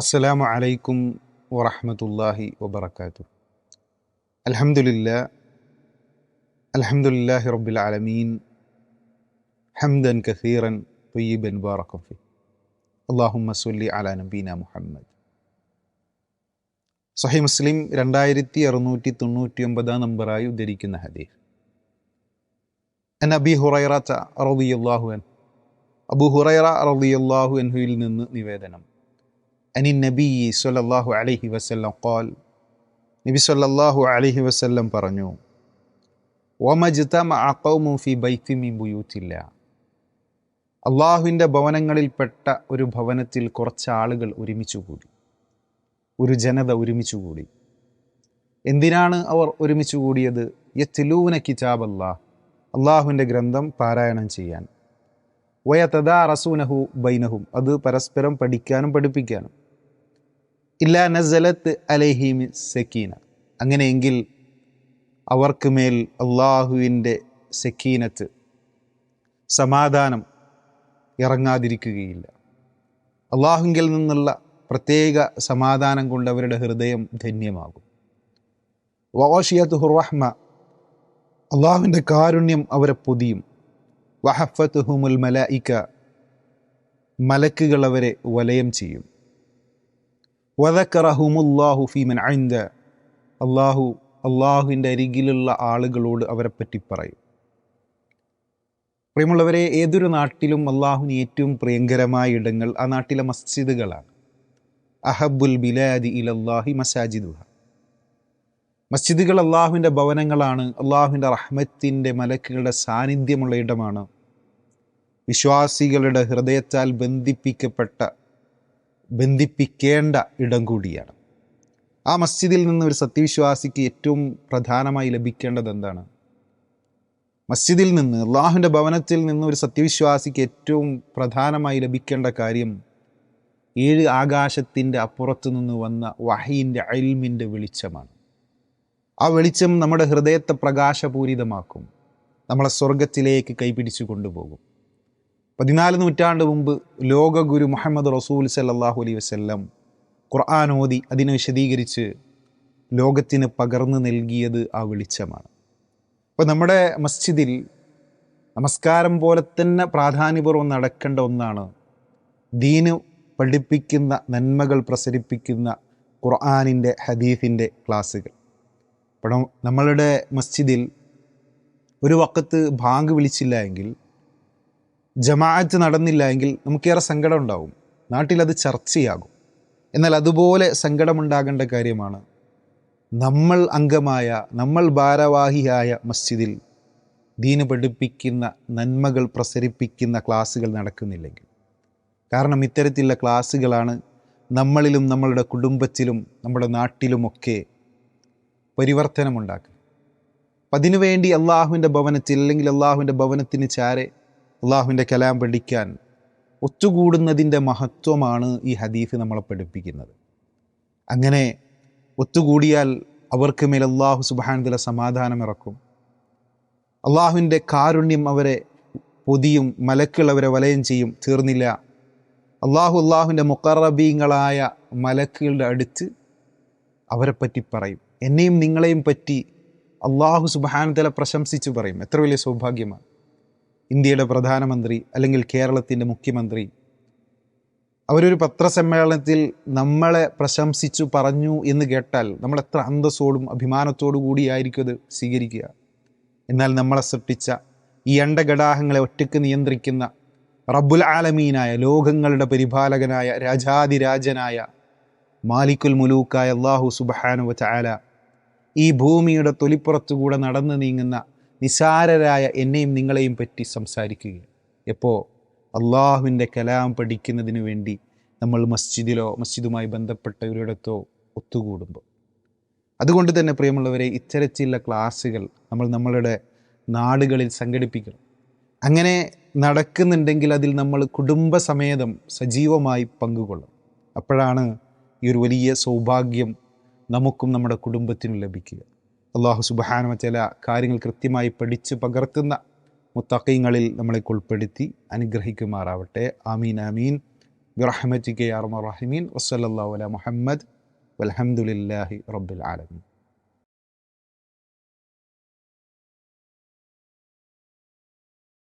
അസ്സലാമു അലൈക്കും വറഹമത്തല്ലാഹി വബർക്കാത്തു അൽഹംദുലില്ലാ അൽഹംദുലില്ലാഹി റബ്ബിൽ ആലമീൻ ഹംദൻ കസീറൻ തൊയ്യബൻ ബാറക്കഫി അള്ളാഹുമ്മ സല്ലി അലാ നബീന മുഹമ്മദ് സഹി മുസ്ലിം രണ്ടായിരത്തി അറുന്നൂറ്റി തൊണ്ണൂറ്റി ഒമ്പതാം നമ്പറായി ഉദ്ധരിക്കുന്ന ഹദീസ് അൻ അബി ഹുറൈറ റളിയല്ലാഹു അൻ അബു ഹുറൈറ റളിയല്ലാഹു അൻഹുവിൽ നിന്ന് നിവേദനം അനി നബി സല്ലല്ലാഹു അലൈഹി വസല്ലം ഖാൽ നബി സല്ലല്ലാഹു അലൈഹി വസല്ലം പറഞ്ഞു വമജ്തമഅ ഖൗമുൻ ഫി ബൈത്തി മിൻ ബുയൂത്തില്ല. അള്ളാഹുവിന്റെ ഭവനങ്ങളിൽപ്പെട്ട ഒരു ഭവനത്തിൽ കുറച്ച് ആളുകൾ ഒരുമിച്ചു കൂടി ഒരു ജനത ഒരുമിച്ചു കൂടി. എന്തിനാണ് അവർ ഒരുമിച്ചു കൂടിയത്? യത്തിലൂന കിതാബ് അല്ലാ അള്ളാഹുവിന്റെ ഗ്രന്ഥം പാരായണം ചെയ്യാൻ. വയതദാ റസൂനഹു ബൈനഹും അത് പരസ്പരം പഠിക്കാനും പഠിപ്പിക്കാനും. ഇല്ല നസലത്ത് അലഹിമി സക്കീന. അങ്ങനെയെങ്കിൽ അവർക്ക് മേൽ അള്ളാഹുവിന്റെ സക്കീനത്ത് സമാധാനം ഇറങ്ങാതിരിക്കുകയില്ല. അള്ളാഹുങ്കിൽ നിന്നുള്ള പ്രത്യേക സമാധാനം കൊണ്ട് അവരുടെ ഹൃദയം ധന്യമാകും. വാഷിയത്ത് ഹുറഹ്മ അള്ളാഹുവിന്റെ കാരുണ്യം അവരെ പൊതിയും. വഹഫത്ത് ഹുമുൽ മല ഇക്ക മലക്കുകൾ അവരെ വലയം ചെയ്യും. വദക്കറഹുമുല്ലാഹു ഫീമൻ അഴിന്ത അള്ളാഹു അള്ളാഹുവിന്റെ അരികിലുള്ള ആളുകളോട് അവരെപ്പറ്റി പറയും. പ്രിയമുള്ളവരെ ഏതൊരു നാട്ടിലും അള്ളാഹുവിന് ഏറ്റവും പ്രിയങ്കരമായ ഇടങ്ങൾ ആ നാട്ടിലെ മസ്ജിദുകളാണ്. അഹബുൽ ബിലാദി ഇലല്ലാഹി മസാജിദുഹ. മസ്ജിദുകൾ അള്ളാഹുവിന്റെ ഭവനങ്ങളാണ് അള്ളാഹുവിന്റെ റഹ്മത്തിന്റെ മലക്കുകളുടെ സാന്നിധ്യമുള്ള ഇടമാണ്. വിശ്വാസികളുടെ ഹൃദയത്താൽ ബന്ധിപ്പിക്കപ്പെട്ട ബന്ധിപ്പിക്കേണ്ട ഇടം കൂടിയാണ്. ആ മസ്ജിദിൽ നിന്ന് ഒരു സത്യവിശ്വാസിക്ക് ഏറ്റവും പ്രധാനമായി ലഭിക്കേണ്ടത് എന്താണ്? മസ്ജിദിൽ നിന്ന് അള്ളാഹുവിന്റെ ഭവനത്തിൽ നിന്ന് ഒരു സത്യവിശ്വാസിക്ക് ഏറ്റവും പ്രധാനമായി ലഭിക്കേണ്ട കാര്യം ഏഴ് ആകാശത്തിന്റെ അപ്പുറത്തു നിന്ന് വന്ന വഹീന്റെ അയൽമിന്റെ വെളിച്ചമാണ്. ആ വെളിച്ചം നമ്മുടെ ഹൃദയത്തെ പ്രകാശപൂരിതമാക്കും. നമ്മളെ സ്വർഗത്തിലേക്ക് കൈപിടിച്ചു കൊണ്ടുപോകും. പതിനാല് നൂറ്റാണ്ട് മുമ്പ് ലോകഗുരു മുഹമ്മദ് റസൂൽ സല്ലാഹു അലൈ വസ്ല്ലം ഖുർആൻ ഓതി അതിനെ വിശദീകരിച്ച് ലോകത്തിന് പകർന്നു നൽകിയത് ആ വെളിച്ചമാണ്. അപ്പോൾ നമ്മുടെ മസ്ജിദിൽ നമസ്കാരം പോലെ തന്നെ പ്രാധാന്യപൂർവം നടക്കേണ്ട ഒന്നാണ് ദീന് പഠിപ്പിക്കുന്ന നന്മകൾ പ്രസരിപ്പിക്കുന്ന ഖുർആാനിന്റെ ഹദീഫിന്റെ ക്ലാസ്സുകൾ. അപ്പോൾ നമ്മളുടെ മസ്ജിദിൽ ഒരു വക്കത്ത് ബാങ്ക് വിളിച്ചില്ല എങ്കിൽ ജമാഅത്ത് നടന്നില്ല എങ്കിൽ നമുക്കേറെ സങ്കടം ഉണ്ടാവും. നാട്ടിലത് ചർച്ചയാകും. എന്നാൽ അതുപോലെ സങ്കടമുണ്ടാകേണ്ട കാര്യമാണ് നമ്മൾ അംഗമായ നമ്മൾ ഭാരവാഹിയായ മസ്ജിദിൽ ദീന് പഠിപ്പിക്കുന്ന നന്മകൾ പ്രസരിപ്പിക്കുന്ന ക്ലാസ്സുകൾ നടക്കുന്നില്ലെങ്കിൽ. കാരണം ഇത്തരത്തിലുള്ള ക്ലാസ്സുകളാണ് നമ്മളിലും നമ്മളുടെ കുടുംബത്തിലും നമ്മുടെ നാട്ടിലുമൊക്കെ പരിവർത്തനമുണ്ടാക്കുക അപ്പം അതിനുവേണ്ടി അള്ളാഹുവിന്റെ ഭവനത്തിൽ അല്ലെങ്കിൽ അള്ളാഹുവിന്റെ ഭവനത്തിന് ചാരെ അള്ളാഹുവിന്റെ കലാം പഠിക്കാൻ ഒത്തുകൂടുന്നതിന്റെ മഹത്വമാണ് ഈ ഹദീഫ് നമ്മളെ പഠിപ്പിക്കുന്നത്. അങ്ങനെ ഒത്തുകൂടിയാൽ അവർക്ക് മേൽ അള്ളാഹു സുബാനത്തിലെ സമാധാനം ഇറക്കും അള്ളാഹുവിന്റെ കാരുണ്യം അവരെ പൊതിയും മലക്കുകൾ അവരെ വലയം ചെയ്യും തീർന്നില്ല. അള്ളാഹു അള്ളാഹുവിന്റെ മുക്കറബീങ്ങളായ മലക്കുകളുടെ അടുത്ത് അവരെ പറ്റി പറയും. എന്നെയും നിങ്ങളെയും പറ്റി അള്ളാഹു സുബാനതല പ്രശംസിച്ച് പറയും. എത്ര വലിയ സൗഭാഗ്യമാണ്. ഇന്ത്യയുടെ പ്രധാനമന്ത്രി അല്ലെങ്കിൽ കേരളത്തിന്റെ മുഖ്യമന്ത്രി. അവരൊരു പത്രസമ്മേളനത്തിൽ നമ്മളെ പ്രശംസിച്ചു പറഞ്ഞു എന്ന് കേട്ടാൽ നമ്മൾ എത്ര അന്തസ്സോടും അഭിമാനത്തോടു കൂടിയായിരിക്കും അത് സ്വീകരിക്കുക. എന്നാൽ നമ്മളെ സൃഷ്ടിച്ച ഈ അണ്ടഘടാഹങ്ങളെ ഒറ്റയ്ക്ക് നിയന്ത്രിക്കുന്ന റബ്ബുൽ ആലമീനായ ലോകങ്ങളുടെ പരിപാലകനായ രാജാതിരാജനായ മാലിക്കുൽ മുലൂക്കായ അള്ളാഹു സുബഹാനു ചാല ഈ ഭൂമിയുടെ തൊലിപ്പുറത്തുകൂടെ നടന്നു നീങ്ങുന്ന നിസാരരായ എന്നെയും നിങ്ങളെയും പറ്റി സംസാരിക്കുക എപ്പോൾ അള്ളാഹുവിന്റെ കലാം പഠിക്കുന്നതിന് വേണ്ടി നമ്മൾ മസ്ജിദിലോ മസ്ജിദുമായി ബന്ധപ്പെട്ട ഒരിടത്തോ ഒത്തുകൂടുമ്പോൾ. അതുകൊണ്ട് തന്നെ പ്രിയമുള്ളവരെ ഇത്തരത്തിലുള്ള ക്ലാസ്സുകൾ നമ്മൾ നമ്മളുടെ നാടുകളിൽ സംഘടിപ്പിക്കണം. അങ്ങനെ നടക്കുന്നുണ്ടെങ്കിൽ അതിൽ നമ്മൾ കുടുംബസമേതം സജീവമായി പങ്കുകൊള്ളും അപ്പോഴാണ് ഈ ഒരു വലിയ സൗഭാഗ്യം നമുക്കും നമ്മുടെ കുടുംബത്തിനും ലഭിക്കുക. അള്ളാഹു സുബാന ചില കാര്യങ്ങൾ കൃത്യമായി പഠിച്ച് പകർത്തുന്ന മുത്തക്കയങ്ങളിൽ നമ്മളെ ഉൾപ്പെടുത്തി അനുഗ്രഹിക്കുമാറാവട്ടെ. ആമീൻ ആമീൻ. ബിറഹ്മറ്റിക്ക് യാർമ റഹിമീൻ. വസ്സലല്ലാഹു അല മുഹമ്മദ്. വൽഹംദുലില്ലാഹി റബ്ബുൽ ആലമീൻ.